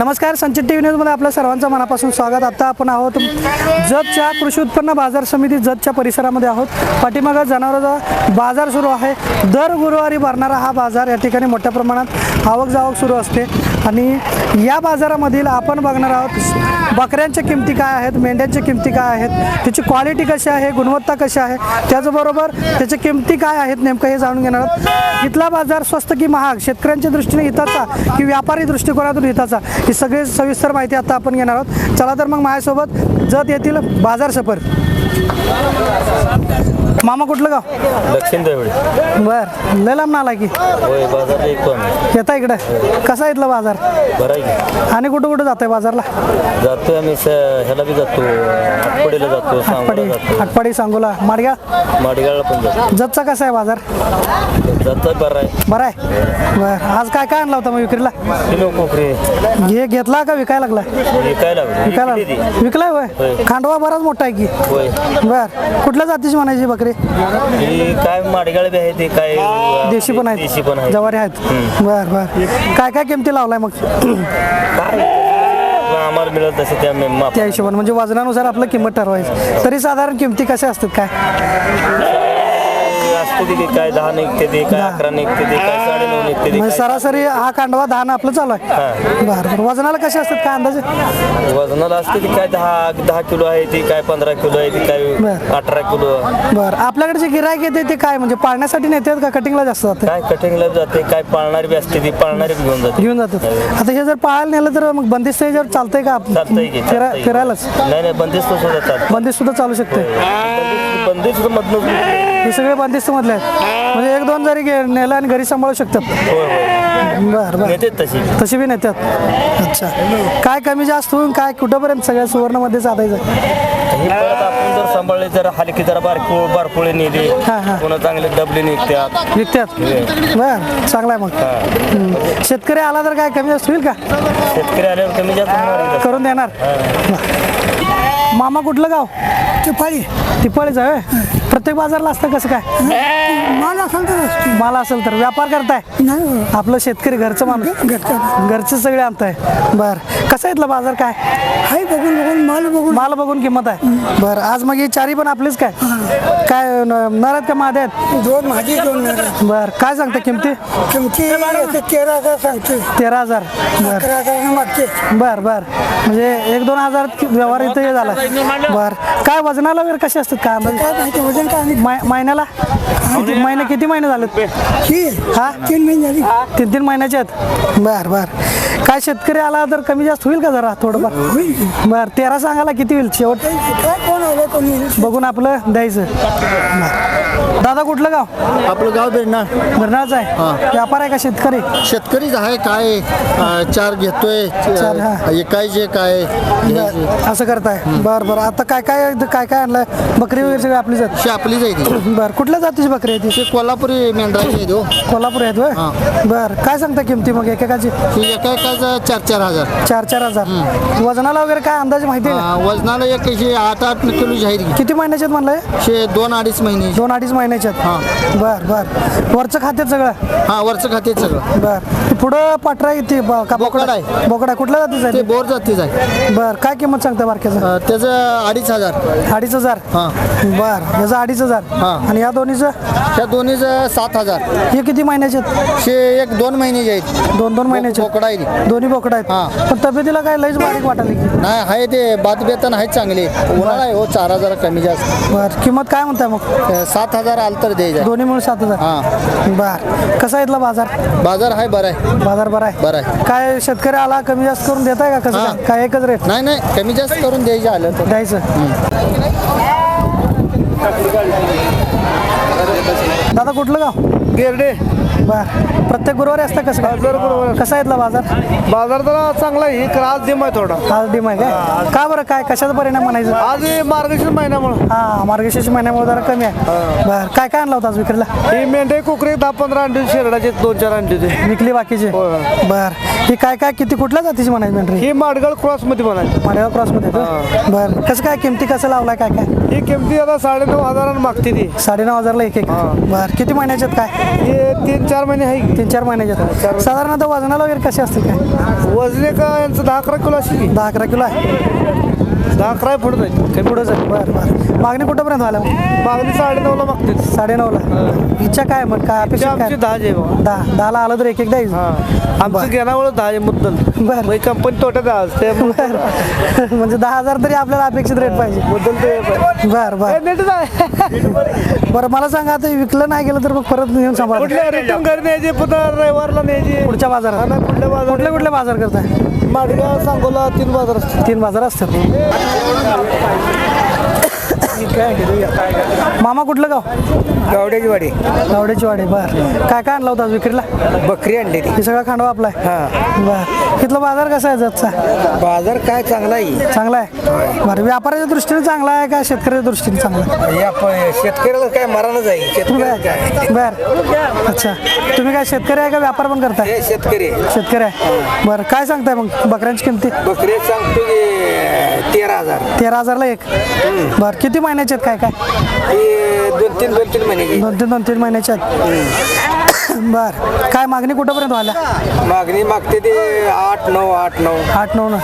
नमस्कार संचित T V न्यूजमध्ये आपल्या सर्वांचं मनापासून स्वागत. आता आपण आहोत जतच्या कृषी उत्पन्न बाजार समिती जतच्या परिसरामध्ये आहोत. पाठीमागं जनावरांचा बाजार सुरू आहे. दर गुरुवारी भरणारा हा बाजार या ठिकाणी मोठ्या प्रमाणात आवक जावक सुरू असते. आणि या बाजारामधील आपण बघणार आहोत बकऱ्यांच्या किमती काय आहेत मेंढ्यांच्या किमती काय आहेत त्याची क्वालिटी कशी आहे गुणवत्ता कशी आहे त्याचबरोबर त्याच्या किमती काय आहेत नेमकं हे जाणून घेणार आहोत. इथला बाजार स्वस्त की महाग? शेतकऱ्यांच्या दृष्टीने हिताचा की व्यापारी दृष्टिकोनातून हिताचा ही सगळी सविस्तर माहिती आता आपण घेणार आहोत. चला तर मग माझ्यासोबत जत येथील बाजार सफर. मामा कुठलं गाव? दक्षिण देवळी. बर लय लांब आला की. बाजार येतो इकडे. कसा इथला बाजार? बरं आणि कुठं कुठं जातोय बाजारला? जातोय आम्ही ह्याला बी जातो आटपडीला जातो आटपाडी आटपाडी सांगोला. माडगा माडगाळला पण जातो. जतचा कसा आहे बाजार? जातोय बरं आहे. बरं आहे? बर आज काय काय आणला होता मग विक्रीला? किलो कोकरी घे घेतला का विकायला लागला? विकायला लागलो. विकायला. विकलाय होय. खांडवा बराच मोठा आहे की. बर कुठल्या जातीची म्हणायची बकरी? ही काय माडगाळ बी आहे ते काय देशी पण आहेत. देशी पण आहे जवारी आहेत. बर बर. काय काय किमती लावलाय मग? काय? आम्हाला मिळत तसे त्या मे- माप त्या हिशोबाने. म्हणजे वजनानुसार आपलं किंमत ठरवायची. तरी साधारण किमती कशा असतात काय? असते ती काय दहा निघते ते काय अकरा निघते ते काय निघते ते म्हणजे काय सरासरी हा कांडवा दहा आपलं चालू आहे. बर बर. वजनाला कसे असतात काय अंदाजे? वजनाला असते ती काय दहा दहा किलो आहे ती काय पंधरा किलो आहे ती काय बरं. अठरा किलो. बर. आपल्याकडे जे गिरायक येते ते काय? म्हणजे पाळण्यासाठी नेतात का कटिंगला जास्त जाते? काय कटिंगला जाते काय पाळणारी बी असते ती पाळणारी बी घेऊन जाते. घेऊन जातात आता हे जर पाळायला नेलं तर मग बंदिस्त याच्यावर चालतंय का? चालतंय की फिरा चालतंय. फिरायलाच? नाही नाही बंदिस्त सुद्धा चालतं बंदिस्त सुद्धा चालू शकते. बंदिस्त बंदिस्त मधनं हे सगळे बंदिस्त मधले आहेत. म्हणजे एक दोन जरी गे- नेलं आणि घरी सांभाळू शकतात. बर बर. तशी. तशी बी नेतात अच्छा. काय कमी जास्त होऊन काय कुठंपर्यंत सगळ्या सुवर्णमध्ये साधायचं? ही परत आपण जर सांभाळले जर हलकी जरा बारको बारपोळे नेली हा, हा. चांगले डबले निघतात. विकतात बर चांगला आहे मग. हम्म. शेतकरी आला तर काय कमी जास्त होईल का? शेतकरी आल्यावर कमी जास्त होणार करून देणार. मामा कुठलं गाव? टिपाळी तिपाळीच आहे? प्रत्येक बाजारला असतं कसं काय? माल असेल तर असते. माल असेल तर. व्यापार करताय? नाही हो. आपलं शेतकरी घरचं माणूस. घरचं. घरचं. सगळे आणताय. बर. कसं आहे इथला बाजार काय? हाय बघून बघून माल बघून. माल बघून किंमत आहे. बर. आज मग ही चारी पण आपलीच काय? काय न- नर आहेत का मादे आहेत? दोन माझी दोन नर. बर काय सांगता किमती? किमती असं तेरा हजार सांगते तेरा हजार. बर. अकरा हजार मागते बर बर. म्हणजे एक दोन हजार व्यवहार इथं हे झाला. बर. काय वजनाला वगैरे कसे असतात? काय अंदाजे? काय माहिती वजन काय आणि मै- महिन्याला? किती महिने किती महिने झालेत? ही हा? तीन महिने झाली. तीन तीन महिन्याचे आहेत? बर बर. काय शेतकरी आला तर कमी जास्त होईल का जरा थोडंफार? होईल. बर तेरा सांगायला किती होईल? शेवट? काय कोण आलं? कोणी बघून आपलं द्यायचं. दादा कुठलं गाव? आपलं गाव बेडणार बिरणाचं आहे. व्यापार आहे का शेतकरी? शेतकरीच आहे काय अं, चार घेतोय चार, हा. एकायचे काय घ्यायचे. असं करताय. बर बर. आता काय काय काय काय आणलंय? बकरी वगैरे सगळी आपलीच आहेत? शे आपलीच आहे ती. बर कुठल्या जातीची बकरी आहे ती? ते कोल्हापुरी मेंढराची आहे तो. कोल्हापूर आहेत होय? हा. बर काय सांगता किमती मग एकेकाची? ती एका एकाचं चार चार हजार. चार चार हजार. वजनाला वगैरे काय अंदाज माहिती आहे? का अं, वजनाला एक अशी आठ आठ किलोची आहे ती. किती महिन्याचे आहेत म्हणलंय? शे दोन अडीच महिने दोन अडीच महिन्याचे आहेत बर बर. वरचं खात्यात सगळं? हा वरचं खाते सगळं. बर. पुढं पाटरा आहे ती ब- का बोकड बोकडा आहे. बोकडा कुठल्या जातीचं ते आहे बोर जातीच आहे. बर. काय किंमत सांगता बारक्याचं? अं, त्याचं अडीच हजार. अडीच हजार? हा. बर. याचं अडीच हजार? हा. आणि या दोन्हीचं? त्या दोन्हीचं सात हजार. हे किती महिन्याचे आहेत शे एक दोन महिन्याचे आहेत. दोन दोन महिन्याचे. बोकडा आहे ती. दोन्ही बोकडा आहेत. हा. पण तब्येतीला काय लईच बारीक वाटायला की नाही आहे ते. बात बेतन आहेत चांगले. उन्हाळा आहे हो चार हजार कमी जास्त. बर. किंमत काय म्हणताय मग? अं, सात हजार आलं तर द्यायचं. दोन्ही मिळून सात हजार. हा. बर. कसा आहे इथला बाजार? बाजार आहे बरं आहे. बाजार बरा आहे? बरं आहे. काय शेतकरी आला कमी जास्त करून देताय का कसं? हा. काय? काय एकच रेट नाही नाही. कमी जास्त करून द्यायचे आलं तर. द्यायचं. दादा कुठलं गाव? गेरडे. बर. प्रत्येक गुरुवारी असतं कसं काय दर गुरुवारी. कसा आहे इथला बाजार? बाजार जरा चांगला आहे. इकडं आज डिम आहे थोडा. आज डिम आहे काय? का बरं? काय? कशाचा परिणाम म्हणायचं? आज हे मार्गशीर्ष महिन्यामुळे. हा मार्गशीर्ष महिन्यामुळे जरा कमी आहे. बर. काय काय आणलं होतं आज विक्रीला? ही मेंढे कुकरी दहा पंधरा अंडी शेरडाचे दोन चार अंडी होते. विकली बाकीचे? होय. बर. ही काय काय किती कुठल्या जातीची म्हणायची मेंढरी? ही माडगळ क्रॉसमध्ये बनायची माडेगाव क्रॉसमध्ये येतो बर. कसं काय किमती कसं लावलाय? काय काय? ही किमती आता साडेनऊ हजारानं मागते ती. साडेनऊ हजारला एक एक. हा. बर. किती महिन्याच्यात काय? हे तीन चार महिने आहे? तीन चार महिन्याच्यात साधारणतः वजनाला वगैरे कसे असते काय? वजने का यांचं दहा अकरा किलो असेल की. दहा अकरा किलो आहे. दहा अकरा पुढे जाईल. काही पुढं जाईल. बरं बरं. मागणी कुठंपर्यंत व्हायला मग? मागणी साडे नऊला मागते. साडेनऊला. इच्छा काय मग? काय अपेक्षा काय? दहा जे बाबा. दहा. दहाला आलं तर एक एकदा येईल. हा. आमचं घेण्यावर दहा आहे मुद्दल. बरं. मग कंपनी तोट्यात आज. ते बरं. म्हणजे दहा हजार तरी आपल्याला अपेक्षित रेट पाहिजे. मुद्दल ते बरं बरं. नेटच आहे. बरं मला सांगा आता विकलं नाही गेलं तर मग परत येऊन सांभाळ. कुठल्या रिटर्न घरी न्यायचे पुन्हा रविवारला न्यायचे. पुढच्या हा बाजारात कुठल्या बाजार कुठले कुठले बाजार करताय? माडगाव सांगोला तीन बाजार असतात. तीन बाजार असतात. मामा कुठलं गाव? गावड्याची वाडी गावड्याची वाडी बर. काय काय आणला होता आज विक्रीला? बकरी आणली ती हे सगळं खांडवा आपला आहे? हा. बर. तिथला बाजार कसा आहे जतचा? बाजार काय चांगला आहे. चांगला आहे? बरं व्यापाराच्या दृष्टीने चांगला आहे का शेतकऱ्याच्या दृष्टीने चांगला आहे? शेतकऱ्याला काय मरानच आहे. शेतकऱ्याला काय बर. अच्छा. तुम्ही काय शेतकरी आहे का व्यापार पण करताय? हे शेतकरी. शेतकरी आहे. बरं काय सांगताय मग बकऱ्यांची किमती? बकरी सांगतो की तेरा हजार. तेरा हजारला एक. बरं किती महिन्याचे आहेत काय काय? दोन तीन दोन तीन महिने. दोन तीन दोन तीन महिन्याचे आहेत. बर. काय मागणी कुठंपर्यंत व्हायला? मागणी मागते ते आठ नऊ आठ नऊ. आठ नऊ ना.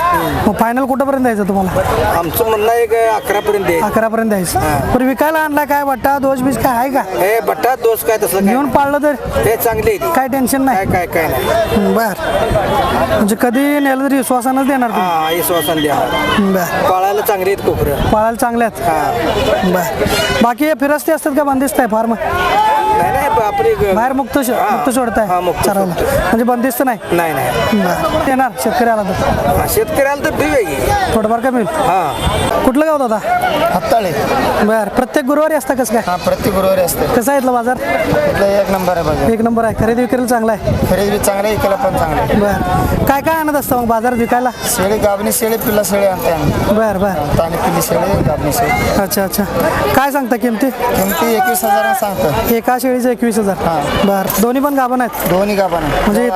मग फायनल कुठंपर्यंत द्यायचं तुम्हाला? आमचं म्हणणं एक अकरा पर्यंत आहे अकरापर्यंत द्यायचं. पण विकायला आणला काय? वाटतं दोष बीज काय? आहे का? हे बट्टा दोष काय काय? घेऊन पाळलं तर? हे चांगले आहे ते. काय टेन्शन काय नाही? काय काय नाही. बर. म्हणजे कधी नेलं तरी विश्वासानंच देणार हा हे श्वासन द्या तुम्ही बर. पाळायला चांगले आहेत कोकरं पाळायला चांगले आहेत? बर. बाकी हे फिरस्ते असतात का? बंदिस्त आहे फार्म नाही नाही आपली बाहेर मुक्त श- हा. मुक्त सोडताय हा, मुक्त चरायला म्हणजे बंदिस्त नाही? नाही नाही. बर. येणार शेतकऱ्याला तर. हा, शेतकऱ्याला तर ठीक आहे की. थोडंफार कमी होईल. हा. कुठलं गाव दादा? हत्ताळे बर प्रत्येक गुरुवारी असतं कसं काय? हा प्रति गुरुवारी असते. कसं आहे इथला बाजार? एक नंबर आहे बाजार. एक नंबर आहे. खरेदी विक्रीला चांगला आहे. खरेदी बी चांगलं आहे इकडे पण चांगलं आहे. बर. काय काय आणत असतं मग बाजारात विकायला? शेळी गाबणी शेळी पिल्ला शेळी आणते आम्ही. बर बर. तानी पिल्ली शेळी गाबणी शेळी. अच्छा अच्छा. काय सांगता किमती? किमती एकवीस हजार सांगतो एका शेळीचं एकवीस हजार. हा. बर. दोन्ही पण गाभण आहेत? दोन्ही गाभण आहे. म्हणजे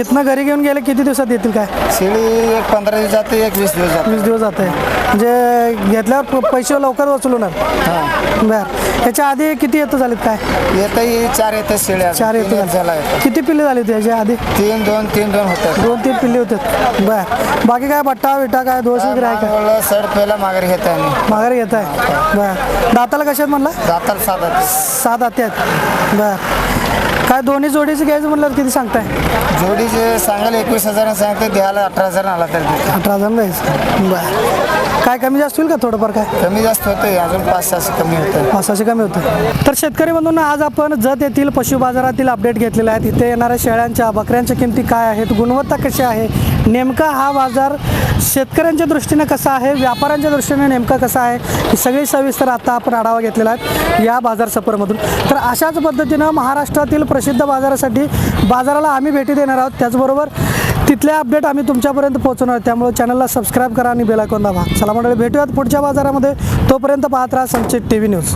इथन- घरी घेऊन गेले किती दिवसात येतील काय? शेळी एक पंधरा दिवस जाते एक वीस दिवस जाते. वीस दिवस जाते. म्हणजे घेतल्यावर प- पैसे लवकर वसूल होणार. हां. बर. याच्या आधी किती येतं झालीत काय? येतही चार येतात शेळ्या. चार तीन येतं झाला येतात किती पिल्ले झाली होती याच्या आधी? तीन दोन तीन दोन होतात. दोन तीन पिल्ले होते. बर. बाकी काय बट्टा विटा काय दोष वगैरे आहे का सड पहिला माघारी घेतो आम्ही. माघारी घेत आहे बर. दाताला कशात म्हणला? जाताल साधा सात आते आहेत. बर. काय दोन्ही जोडीचं घ्यायचं म्हणलं किती सांगताय? जोडीचे सांगायला एकवीस हजार सांगते द्यायला अठरा हजार आला तर. अठरा हजार द्यायचं बर. काय कमी जास्त होईल का थोडंफार काय? कमी जास्त होते अजून पाच सहाशे कमी होतं पाचशे कमी होतं तर शेतकरी बंधूंना आज आपण जत येथील पशु बाजारातील अपडेट घेतलेले आहेत इथे येणाऱ्या शेळ्यांच्या बकऱ्यांच्या किमती काय आहेत? गुणवत्ता कशी आहे? नेमका हा बाजार शेतकऱ्यांच्या दृष्टीने कसा आहे? व्यापाऱ्यांच्या दृष्टीने नेमका कसा आहे? ही सगळी सविस्तर आता आपण आढावा घेतलेला आहे या बाजार सफरमधून. तर अशाच पद्धतीनं महाराष्ट्रातील प्रसिद्ध बाजारासाठी बाजाराला आम्ही भेटी देणार आहोत. त्याचबरोबर तिथले अपडेट आम्ही तुमच्यापर्यंत पोहोचवणार आहोत. त्यामुळे चॅनलला सबस्क्राईब करा आणि बेलायकॉन दाबा. चला मंडळी भेटूयात पुढच्या बाजारामध्ये. तोपर्यंत पाहत राहा संचित टी व्ही न्यूज